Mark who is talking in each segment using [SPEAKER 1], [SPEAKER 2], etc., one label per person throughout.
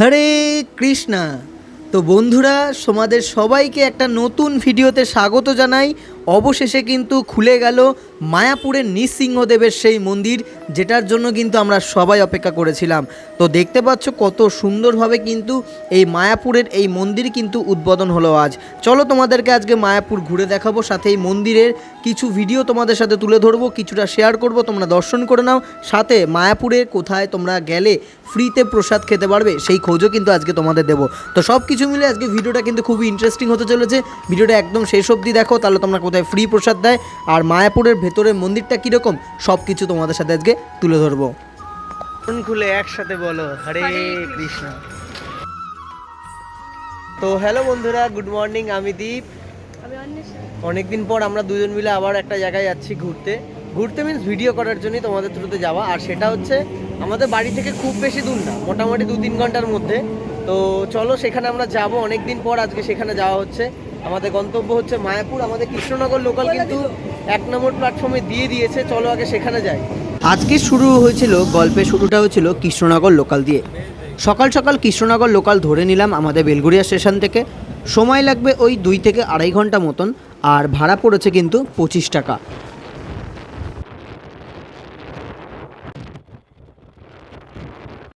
[SPEAKER 1] হরে কৃষ্ণা। তো বন্ধুরা তোমাদের সবাইকে একটা নতুন ভিডিওতে স্বাগত জানাই। অবশেষে কিন্তু খুলে গেল মায়াপুরের নৃসিংহদেবের সেই মন্দির, যেটার জন্য কিন্তু আমরা সবাই অপেক্ষা করেছিলাম। তো দেখতে পাচ্ছ কত সুন্দরভাবে কিন্তু এই মায়াপুরের এই মন্দির কিন্তু উদ্বোধন হলো আজ। চলো তোমাদেরকে আজকে মায়াপুর ঘুরে দেখাবো, সাথে এই মন্দিরের কিছু ভিডিও তোমাদের সাথে তুলে ধরবো, কিছুটা শেয়ার করব, তোমরা দর্শন করে নাও। সাথে মায়াপুরে কোথায় তোমরা গেলে ফ্রিতে প্রসাদ খেতে পারবে, সেই খোঁজও কিন্তু আজকে তোমাদের দেবো। তো সব কিছু মিলে আজকে ভিডিওটা কিন্তু খুবই ইন্টারেস্টিং হতে চলেছে। ভিডিওটা একদম শেষ অবধি দেখো, তাহলে তোমরা কোথায় ফ্রি প্রসাদ দেয়। আর মায়াপুরের ভেতরে মন্দিরটা কীরকম সব কিছু তোমাদের সাথে আজকে তুলে ধরবো। খুলে একসাথে বলো হরে কৃষ্ণ। তো হ্যালো বন্ধুরা গুড মর্নিং আমি দীপ। অনেকদিন পর আমরা দুজন মিলে আবার একটা জায়গায় যাচ্ছি ঘুরতে। ঘুরতে মিন্স ভিডিও করার জন্যই তোমাদের থ্রুতে যাওয়া। আর সেটা হচ্ছে আমাদের বাড়ি থেকে খুব বেশি দূর না মোটামুটি দু তিন ঘণ্টার মধ্যে। তো চলো সেখানে আমরা যাব। অনেক দিন পর আজকে সেখানে যাওয়া হচ্ছে। আমাদের গন্তব্য হচ্ছে মায়াপুর। আমাদের কৃষ্ণনগর লোকাল কিন্তু এক নম্বর প্ল্যাটফর্মে দিয়ে দিয়েছে চলো আগে সেখানে যাই। আজকে শুরু হয়েছিল গল্পের শুরুটা হয়েছিল কৃষ্ণনগর লোকাল দিয়ে। সকাল সকাল কৃষ্ণনগর লোকাল ধরে নিলাম আমাদের বেলগুড়িয়া স্টেশন থেকে। সময় লাগবে ওই দুই থেকে আড়াই ঘণ্টা মতন আর ভাড়া পড়েছে কিন্তু পঁচিশ টাকা।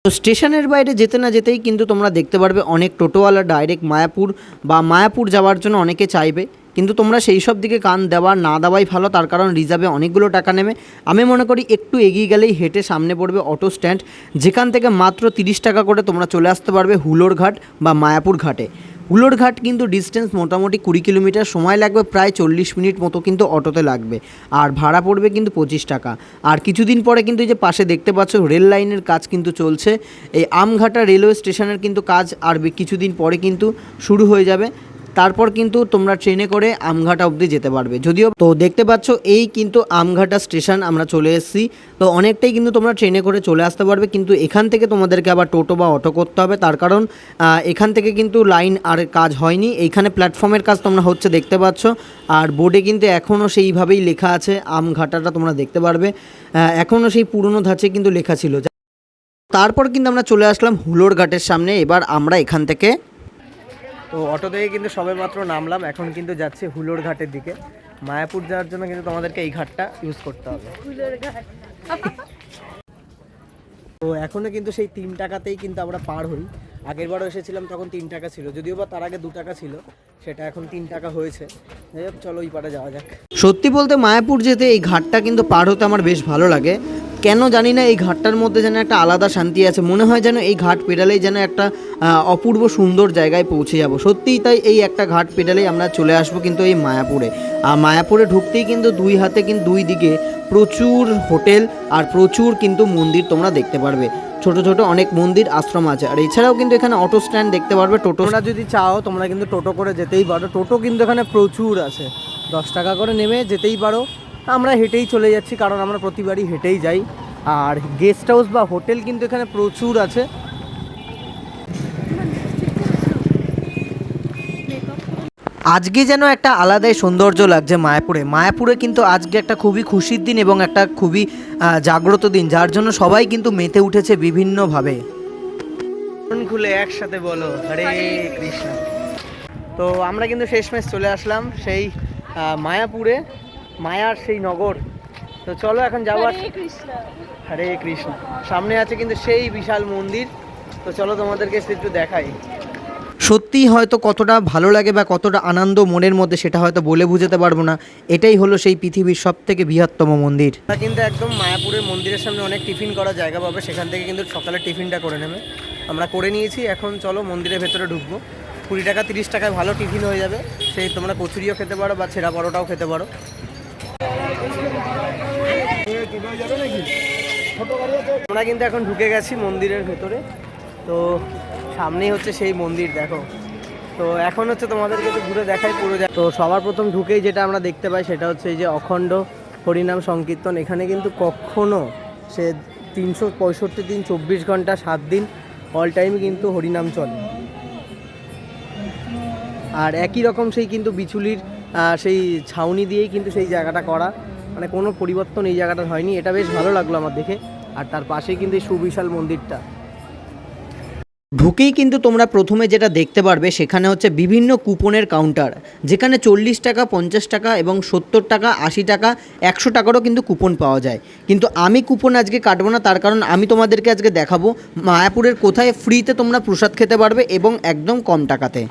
[SPEAKER 1] তো স্টেশনের বাইরে যেতে না যেতেই কিন্তু তোমরা দেখতে পারবে অনেক টোটোওয়ালা ডাইরেক্ট মায়াপুর বা মায়াপুর যাওয়ার জন্য অনেকে চাইবে। কিন্তু তোমরা সেই সব দিকে কান দেওয়া না দেওয়াই ভালো, তার কারণ রিজার্ভে অনেকগুলো টাকা নেবে। আমি মনে করি একটু এগিয়ে গেলেই হেঁটে সামনে পড়বে অটো স্ট্যান্ড, যেখান থেকে মাত্র তিরিশ টাকা করে তোমরা চলে আসতে পারবে হুলোর ঘাট বা মায়াপুর ঘাটে। হুলোর ঘাট কিন্তু ডিস্টেন্স মোটামুটি কুড়ি কিলোমিটার, সময় লাগবে প্রায় চল্লিশ মিনিট মতো কিন্তু অটোতে লাগবে। আর ভাড়া পড়বে কিন্তু পঁচিশ টাকা। আর কিছুদিন পরে কিন্তু এই যে পাশে দেখতে পাচ্ছ, রেল লাইনের কাজ কিন্তু চলছে। এই আমঘাটা রেলওয়ে স্টেশনের কিন্তু কাজ আর কিছুদিন পরে কিন্তু শুরু হয়ে যাবে। তারপর কিন্তু তোমরা ট্রেনে করে আমঘাটা অবধি যেতে পারবে। যদিও তো দেখতে পাচ্ছ, এই কিন্তু আমঘাটা স্টেশন আমরা চলে এসেছি। তো অনেকটাই কিন্তু তোমরা ট্রেনে করে চলে আসতে পারবে, কিন্তু এখান থেকে তোমাদেরকে আবার টোটো বা অটো করতে হবে। তার কারণ এখান থেকে কিন্তু লাইন আর কাজ হয়নি। এইখানে প্ল্যাটফর্মের কাজ তোমরা হচ্ছে দেখতে পাচ্ছ। আর বোর্ডে কিন্তু এখনও সেইভাবেই লেখা আছে, আমঘাটাটা তোমরা দেখতে পারবে। এখনও সেই পুরনো ধাঁচে কিন্তু লেখা ছিল। তারপর কিন্তু আমরা চলে আসলাম হুলোর ঘাটের সামনে। এবার আমরা এখান থেকে তো অটো থেকে কিন্তু সবে মাত্র নামলাম। এখন কিন্তু যাচ্ছে হুলোর ঘাটের দিকে। মায়াপুর যাওয়ার জন্য কিন্তু তোমাদেরকে এই ঘাটটা ইউজ করতে হবে। তো এখনও কিন্তু সেই তিন টাকাতেই কিন্তু আমরা পার হই। আগের বারও এসেছিলাম, তখন তিন টাকা ছিল। যদিও বা তার আগে দু টাকা ছিল, সেটা এখন তিন টাকা হয়েছে। যাই হোক, চলো ওই পারে যাওয়া যাক। সত্যি বলতে মায়াপুর যেতে এই ঘাটটা কিন্তু পার হতে আমার বেশ ভালো লাগে। কেন জানি না এই ঘাটটার মধ্যে যেন একটা আলাদা শান্তি আছে। মনে হয় যেন এই ঘাট পেডালেই যেন একটা অপূর্ব সুন্দর জায়গায় পৌঁছে যাব। সত্যিই তাই এই একটা ঘাট পেডালেই আমরা চলে আসব কিন্তু এই মায়াপুরে। আর মায়াপুরে ঢুকতেই কিন্তু দুই হাতে কিন্তু দুই দিকে প্রচুর হোটেল আর প্রচুর কিন্তু মন্দির তোমরা দেখতে পারবে। ছোট ছোট অনেক মন্দির আশ্রম আছে। আর এছাড়াও কিন্তু এখানে অটো স্ট্যান্ড দেখতে পারবে টোটোরা যদি চাও, তোমরা কিন্তু টোটো করে যেতেই পারো। টোটো কিন্তু এখানে প্রচুর আছে। দশ টাকা করে নেমে যেতেই পারো। আমরা হেঁটেই চলে যাচ্ছি, কারণ আমরা প্রতিবারই হেঁটেই যাই। আর গেস্ট হাউস বা হোটেল কিন্তু এখানে প্রচুর আছে। আজকে যেন একটা আলাদাই সৌন্দর্য লাগছে মায়াপুরে। মায়াপুরে কিন্তু আজকে একটা খুবই খুশির দিন এবং একটা খুবই জাগ্রত দিন যার জন্য সবাই কিন্তু মেতে উঠেছে বিভিন্নভাবে। খুলে একসাথে বলো হরে কৃষ্ণ। তো আমরা কিন্তু শেষমেশ চলে আসলাম সেই মায়াপুরে মায়ার সেই নগর। তো চলো এখন যাব আর-
[SPEAKER 2] হরে কৃষ্ণ।
[SPEAKER 1] হরে কৃষ্ণ। সামনে আছে কিন্তু সেই বিশাল মন্দির। তো চলো তোমাদেরকে একটু দেখাই। সত্যিই হয়তো কতটা ভালো লাগে বা কতটা আনন্দ মনের মধ্যে সেটা হয়তো বলে বুঝাতে পারব না। এটাই হলো সেই পৃথিবীর সব থেকে বৃহত্তম মন্দির। কিন্তু একদম মায়াপুরের মন্দিরের সামনে অনেক টিফিন করা জায়গা পাবে, সেখান থেকে কিন্তু সকালে টিফিনটা করে নেবে। আমরা করে নিয়েছি, এখন চলো মন্দিরের ভেতরে ঢুকবো। কুড়ি টাকা, তিরিশ টাকায় ভালো টিফিন হয়ে যাবে। সেই তোমরা কচুরিও খেতে পারো বা ছেঁড়া পরোটাও খেতে পারো। আমরা কিন্তু এখন ঢুকে গেছি মন্দিরের ভেতরে। তো সামনেই হচ্ছে সেই মন্দির, দেখো। তো এখন হচ্ছে তোমাদেরকে তো ঘুরে দেখাই পুরো তো সবার প্রথম ঢুকেই যেটা আমরা দেখতে পাই সেটা হচ্ছে এই যে অখণ্ড হরিনাম সংকীর্তন। এখানে কিন্তু কখনো সে তিনশো পঁয়ষট্টি দিন, চব্বিশ ঘণ্টা, সাত দিন অল টাইম কিন্তু হরিনাম চলে। আর একই রকম সেই কিন্তু বিচুলির সেই ছাউনি দিয়েই কিন্তু সেই জায়গাটা করা। মানে কোনো পরিবর্তন এই জায়গাটার হয়নি। এটা বেশ ভালো লাগল আমার দেখে। আর তার পাশেই কিন্তু এই সুবিশাল মন্দিরটা। ঢুকেই কিন্তু তোমরা প্রথমে যেটা দেখতে পারবে সেখানে হচ্ছে বিভিন্ন কুপনের কাউন্টার যেখানে চল্লিশ টাকা, পঞ্চাশ টাকা এবং সত্তর টাকা, আশি টাকা, একশো টাকারও কিন্তু কুপন পাওয়া যায়। কিন্তু আমি কুপন আজকে কাটবো না, তার কারণ আমি তোমাদেরকে আজকে দেখাবো মায়াপুরের কোথায় ফ্রিতে তোমরা প্রসাদ খেতে পারবে এবং একদম কম টাকাতে।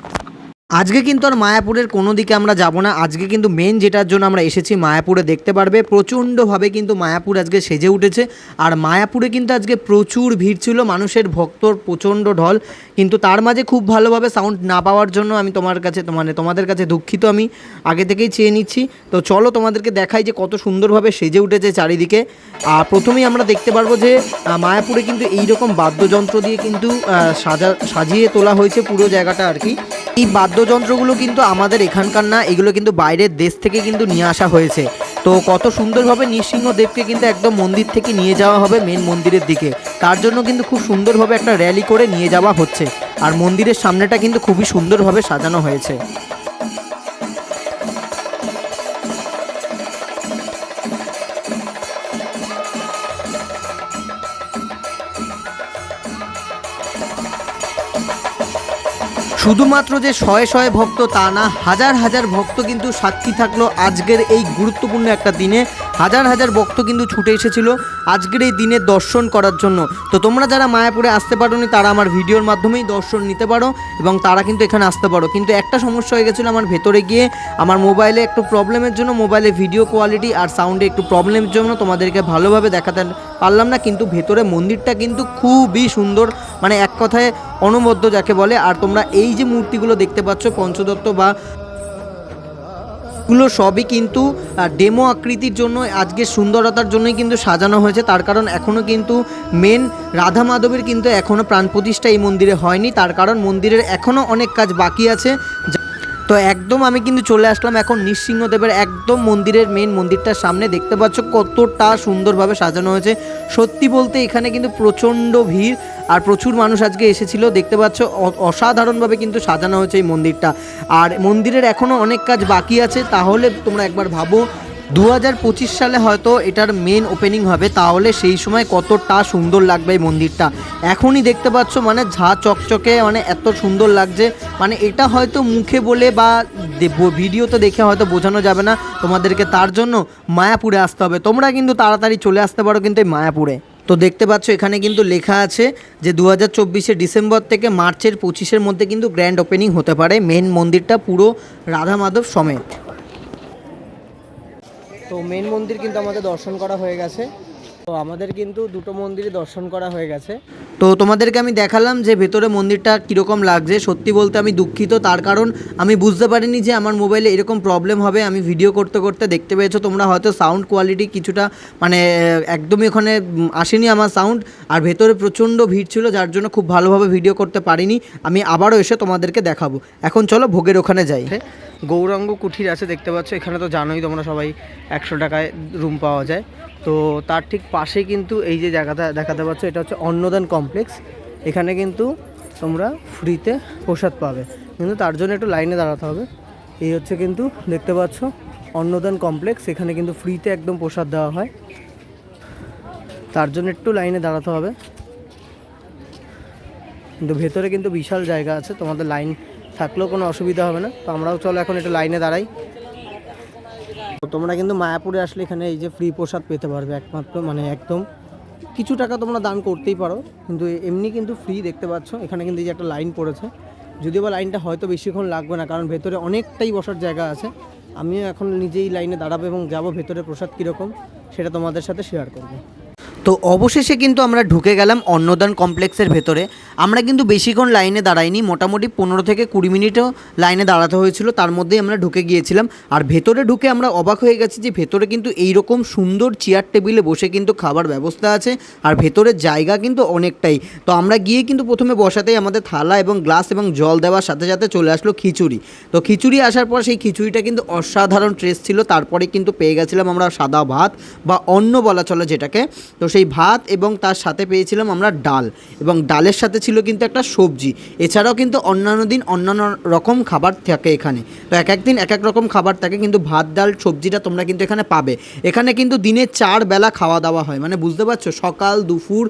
[SPEAKER 1] আজকে কিন্তু আর মায়াপুরের কোনো দিকে আমরা যাব না। আজকে কিন্তু মেন যেটার জন্য আমরা এসেছি, মায়াপুরে দেখতে পারবে, প্রচণ্ডভাবে কিন্তু মায়াপুর আজকে সেজে উঠেছে। আর মায়াপুরে কিন্তু আজকে প্রচুর ভিড় ছিল, মানুষের ভক্তর প্রচণ্ড ঢল। কিন্তু তার মাঝে খুব ভালোভাবে সাউন্ড না পাওয়ার জন্য আমি তোমার কাছে মানে তোমাদের কাছে দুঃখিত আমি। আগে থেকেই চেয়ে নিচ্ছি। তো চলো তোমাদেরকে দেখাই যে কত সুন্দরভাবে সেজে উঠেছে চারিদিকে। আর প্রথমেই আমরা দেখতে পারব যে মায়াপুরে কিন্তু এই রকম বাদ্যযন্ত্র দিয়ে কিন্তু সাজা, সাজিয়ে তোলা হয়েছে পুরো জায়গাটা আর কি। এই বাদ্যযন্ত্রগুলো কিন্তু আমাদের এখানকার না, এগুলো কিন্তু বাইরের দেশ থেকে কিন্তু নিয়ে আসা হয়েছে। তো কত সুন্দরভাবে নৃসিংহদেবকে কিন্তু একদম মন্দির থেকে নিয়ে যাওয়া হবে মেন মন্দিরের দিকে। তার জন্য কিন্তু খুব সুন্দরভাবে একটা র্যালি করে নিয়ে যাওয়া হচ্ছে। আর মন্দিরের সামনেটা কিন্তু খুবই সুন্দরভাবে সাজানো হয়েছে। শুধুমাত্র যে শয়ে শয়ে ভক্ত তা না, হাজার হাজার ভক্ত কিন্তু সাক্ষী থাকল আজকের এই গুরুত্বপূর্ণ একটা দিনে। হাজার হাজার ভক্ত কিন্তু ছুটে এসেছিল আজকের এই দিনে দর্শন করার জন্য। তো তোমরা যারা মায়াপুরে আসতে পারোনি, তারা আমার ভিডিওর মাধ্যমেই দর্শন নিতে পারো এবং তারা কিন্তু এখানে আসতে পারো। কিন্তু একটা সমস্যা হয়ে গেছিল আমার ভেতরে গিয়ে, আমার মোবাইলে একটু প্রবলেমের জন্য মোবাইলে ভিডিও কোয়ালিটি আর সাউন্ডে একটু প্রবলেমের জন্য তোমাদেরকে ভালোভাবে দেখাতে পারলাম না। কিন্তু ভেতরে মন্দিরটা কিন্তু খুবই সুন্দর মানে এক কথায় অনবদ্য যাকে বলে। আর তোমরা এই যে মূর্তিগুলো দেখতে পাচ্ছ, পঞ্চদত্ত বা গুলো সবই কিন্তু ডেমো আকৃতির জন্য, আজকে সুন্দরতার জন্যই কিন্তু সাজানো হয়েছে। তার কারণ এখনও কিন্তু মেন রাধা মাধবের কিন্তু এখনও প্রাণ প্রতিষ্ঠা এই মন্দিরে হয়নি। তার কারণ মন্দিরের এখনও অনেক কাজ বাকি আছে। তো একদম আমি কিন্তু চলে আসলাম এখন নৃসিংহদেবের একদম মন্দিরের মেন মন্দিরটার সামনে। দেখতে পাচ্ছ কতটা সুন্দরভাবে সাজানো হয়েছে। সত্যি বলতে এখানে কিন্তু প্রচণ্ড ভিড় আর প্রচুর মানুষ আজকে এসেছিল। দেখতে পাচ্ছ অসাধারণভাবে কিন্তু সাজানো হয়েছে এই মন্দিরটা। আর মন্দিরের এখনও অনেক কাজ বাকি আছে। তাহলে তোমরা একবার ভাবো দু হাজার পঁচিশ সালে হয়তো এটার মেন ওপেনিং হবে, তাহলে সেই সময় কতটা সুন্দর লাগবে এই মন্দিরটা? এখনই দেখতে পাচ্ছ মানে ঝা চকচকে মানে এত সুন্দর লাগছে। মানে এটা হয়তো মুখে বলে বা ভিডিওতে দেখে হয়তো বোঝানো যাবে না তোমাদেরকে, তার জন্য মায়াপুরে আসতে হবে। তোমরা কিন্তু তাড়াতাড়ি চলে আসতে পারো কিন্তু এই মায়াপুরে। তো দেখতে পাচ্ছ, এখানে কিন্তু লেখা আছে যে দু হাজার ডিসেম্বর থেকে মার্চের পঁচিশের মধ্যে কিন্তু গ্র্যান্ড ওপেনিং হতে পারে। মেন মন্দিরটা পুরো রাধা মাধব সমেত। তো মেন মন্দির কিন্তু আমাদের দর্শন করা হয়ে গেছে। তো আমাদের কিন্তু দুটো মন্দিরই দর্শন করা হয়ে গেছে। তো তোমাদেরকে আমি দেখালাম যে ভেতরে মন্দিরটা কীরকম লাগছে। সত্যি বলতে আমি দুঃখিত, তার কারণ আমি বুঝতে পারিনি যে আমার মোবাইলে এরকম প্রবলেম হবে। আমি ভিডিও করতে করতে দেখতে পেয়েছ তোমরা হয়তো সাউন্ড কোয়ালিটি কিছুটা মানে একদমই ওখানে আসেনি আমার সাউন্ড আর ভেতরে প্রচণ্ড ভিড় ছিল, যার জন্য খুব ভালোভাবে ভিডিও করতে পারিনি। আমি আবারও এসে তোমাদেরকে দেখাবো। এখন চলো ভোগের ওখানে যাই। গৌরাঙ্গ কুঠির আছে, দেখতে পাচ্ছ। এখানে তো জানোই তোমরা সবাই একশো টাকায় রুম পাওয়া যায়। তো তার ঠিক পাশেই কিন্তু এই যে জায়গাটা দেখাতে পাচ্ছ, এটা হচ্ছে অন্নদান কমপ্লেক্স এখানে কিন্তু তোমরা ফ্রিতে প্রসাদ পাবে। কিন্তু তার জন্য একটু লাইনে দাঁড়াতে হবে। এই হচ্ছে কিন্তু দেখতে পাচ্ছ, অন্নদান কমপ্লেক্স এখানে কিন্তু ফ্রিতে একদম প্রসাদ দেওয়া হয়। তার জন্য একটু লাইনে দাঁড়াতে হবে। কিন্তু ভেতরে কিন্তু বিশাল জায়গা আছে। তোমাদের লাইন থাকলেও কোনো অসুবিধা হবে না। তো আমরাও চলো এখন একটু লাইনে দাঁড়াই। তোমরা কিন্তু মায়াপুরে আসলে এখানে এই যে ফ্রি প্রসাদ পেতে পারবে একমাত্র মানে একদম। কিছু টাকা তোমরা দান করতেই পারো, কিন্তু এমনি কিন্তু ফ্রি দেখতে পাচ্ছ। এখানে কিন্তু এই যে একটা লাইন পড়েছে। যদিও বা লাইনটা হয়তো বেশিক্ষণ লাগবে না, কারণ ভেতরে অনেকটাই বসার জায়গা আছে। আমিও এখন নিজেই লাইনে দাঁড়াবো এবং যাব ভেতরে প্রসাদ কীরকম, সেটা তোমাদের সাথে শেয়ার করব। তো অবশেষে কিন্তু আমরা ঢুকে গেলাম অন্নদান কমপ্লেক্সের ভেতরে। আমরা কিন্তু বেশিক্ষণ লাইনে দাঁড়াইনি, মোটামুটি পনেরো থেকে কুড়ি মিনিটও লাইনে দাঁড়াতে হয়েছিল, তার মধ্যেই আমরা ঢুকে গিয়েছিলাম। আর ভেতরে ঢুকে আমরা অবাক হয়ে গেছি যে ভেতরে কিন্তু এইরকম সুন্দর চেয়ার টেবিলে বসে কিন্তু খাবার ব্যবস্থা আছে, আর ভেতরের জায়গা কিন্তু অনেকটাই। তো আমরা গিয়ে কিন্তু প্রথমে বসাতেই আমাদের থালা এবং গ্লাস এবং জল দেওয়ার সাথে সাথে চলে আসলো খিচুড়ি। তো খিচুড়ি আসার পর সেই খিচুড়িটা কিন্তু অসাধারণ ট্রেস ছিল, তারপরে কিন্তু পেয়ে গেছিলাম আমরা সাদা ভাত বা অন্ন বলা চলে যেটাকে। তো
[SPEAKER 3] সেই ভাত এবং তার সাথে পেয়েছিলাম আমরা ডাল এবং ডালের সাথে ছিল কিন্তু একটা সবজি। এছাড়াও কিন্তু অন্যান্য দিন অন্যান্য রকম খাবার থাকে এখানে। তো এক এক দিন এক এক রকম খাবার থাকে কিন্তু ভাত, ডাল, সবজিটা তোমরা কিন্তু এখানে পাবে। এখানে কিন্তু দিনে চার বেলা খাওয়া দাওয়া হয়। মানে বুঝতে পারছ? সকাল, দুপুর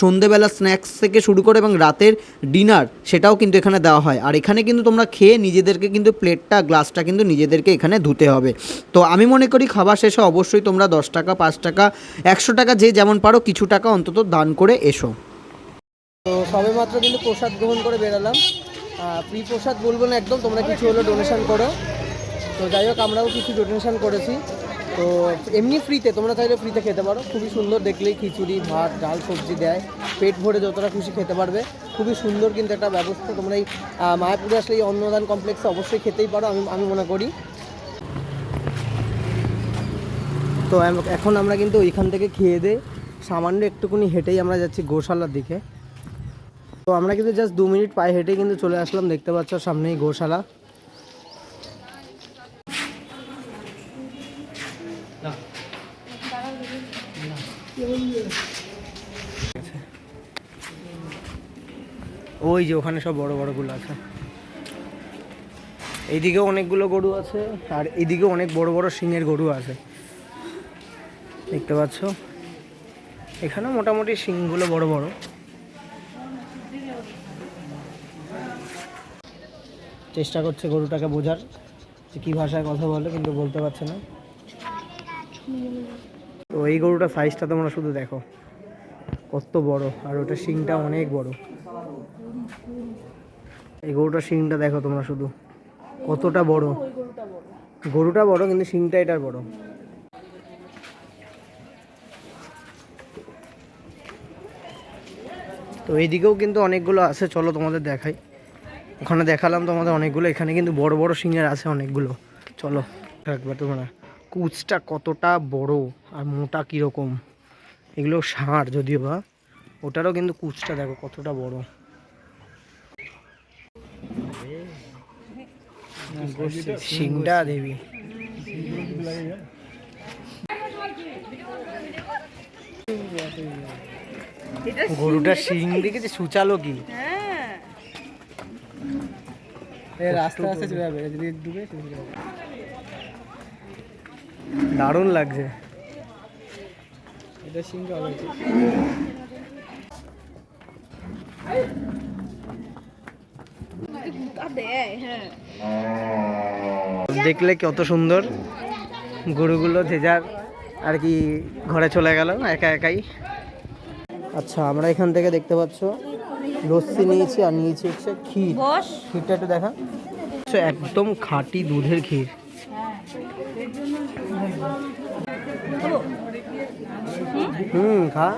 [SPEAKER 3] সন্ধেবেলা স্ন্যাক্স থেকে শুরু করে এবং রাতের ডিনার সেটাও কিন্তু এখানে দেওয়া হয়। আর এখানে কিন্তু তোমরা খেয়ে নিজেদেরকে কিন্তু প্লেটটা, গ্লাসটা কিন্তু নিজেদেরকে এখানে ধুতে হবে। তো আমি মনে করি খাবার শেষে অবশ্যই তোমরা দশ টাকা, পাঁচ টাকা, একশো টাকা যে যেমন পারো, কিছু টাকা অন্তত দান করে এসো। তো সবে মাত্র কিন্তু প্রসাদ গ্রহণ করে বেরালাম। ফ্রি প্রসাদ বলব না একদম, তোমরা কিছু হলো ডোনেশন করো। তো যাই হোক, আমরাও কিছু ডোনেশন করেছি। তো এমনি ফ্রিতে তোমরা চাইলে ফ্রিতে খেতে পারো। খুবই সুন্দর দেখলেই খিচুড়ি, ভাত, ডাল, সবজি দেয়। পেট ভরে যতটা খুশি খেতে পারবে। খুবই সুন্দর কিন্তু একটা ব্যবস্থা। তোমরা এই মায়াপুরে আসলে এই অন্নদান কমপ্লেক্সে অবশ্যই খেতেই পারো, আমি আমি মনে করি। তো এখন আমরা কিন্তু ওইখান থেকে খেয়ে দে সামান্য একটুকুনি হেঁটেই আমরা যাচ্ছি গোশালার দিকে। তো আমরা কিন্তু জাস্ট দু মিনিট পায়ে হেঁটে কিন্তু চলে আসলাম, দেখতে পাচ্ছ সামনেই গোশালা। ওই যে ওখানে সব বড় বড়গুলো আছে। এইদিকেও অনেকগুলো গরু আছে, আর এদিকেও অনেক বড় বড় শিঙের গরু আছে। দেখতে পাচ্ছ? এখানেও মোটামুটি শিংগুলো বড় বড়। চেষ্টা করছে গরুটাকে বোঝার যে কী ভাষায় কথা বলে, কিন্তু বলতে পারছে না। তো এই গরুটার সাইজটা তোমরা শুধু দেখো। কত বড়, আর ওটা শিংটা অনেক বড়। এই গরুটার শিংটা দেখো তোমরা শুধু। কতটা বড়। গরুটা বড়, কিন্তু শিংটা এটার বড়। তো এইদিকেও কিন্তু অনেকগুলো আছে, চলো তোমাদের দেখাই। ওখানে দেখালাম তোমাদের অনেকগুলো, এখানে কিন্তু বড় বড় সিংয়ের আছে অনেকগুলো। চলো, একবার তোমরা কুচটা কতটা বড় আর মোটা কীরকম? এগুলো ষাঁড় যদিও বা, ওটারও কিন্তু কুচটা দেখো কতটা বড়। সিংটা দেবী। গরুটার শিং দেখেছি সুচালো কি? রাস্তা রাস্তা চলে যাবে। যদি ডুবে দারুণ লাগছে। এটা সিং দেখলে কত সুন্দর। গরুগুলো যে যার আর কি ঘরে চলে গেল একা একাই। আচ্ছা আমরা এখান থেকে দেখতে পাচ্ছ। লস্যি নিয়েছি আর নিয়েছি হচ্ছে ক্ষীর। ক্ষীরটা একটু দেখা। হচ্ছে একদম খাঁটি দুধের ক্ষীর। হুম খা।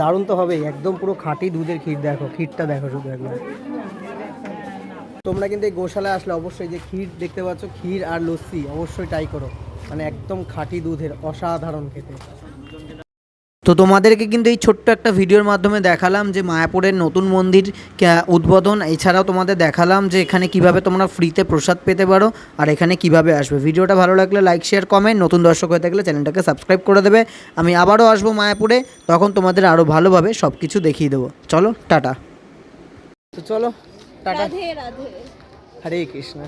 [SPEAKER 3] দারুণ তো হবেই একদম পুরো খাঁটি দুধের ক্ষীর দেখো ক্ষীরটা দেখো শুধু একবার। তোমরা কিন্তু এই গোশালায় আসলে অবশ্যই যে ক্ষীর দেখতে পাচ্ছ, ক্ষীর আর লস্যি অবশ্যই ট্রাই করো। মানে একদম খাঁটি দুধের, অসাধারণ খেতে। তো তোমাদেরকে কিন্তু এই ছোট্ট একটা ভিডিওর মাধ্যমে দেখালাম যে মায়াপুরের নতুন মন্দির উদ্বোধন। এছাড়াও তোমাদের দেখালাম যে এখানে কীভাবে তোমরা ফ্রিতে প্রসাদ পেতে পারো আর এখানে কীভাবে আসবে। ভিডিওটা ভালো লাগলে লাইক শেয়ার কমেন্ট নতুন দর্শক হয়ে থাকলে চ্যানেলটাকে সাবস্ক্রাইব করে দেবে। আমি আবারও আসব মায়াপুরে, তখন তোমাদের আরও ভালোভাবে সব কিছু দেখিয়ে দেবো। চলো, টাটা। তো চলো টাটা।
[SPEAKER 2] রাধে রাধে।
[SPEAKER 3] হরে কৃষ্ণ।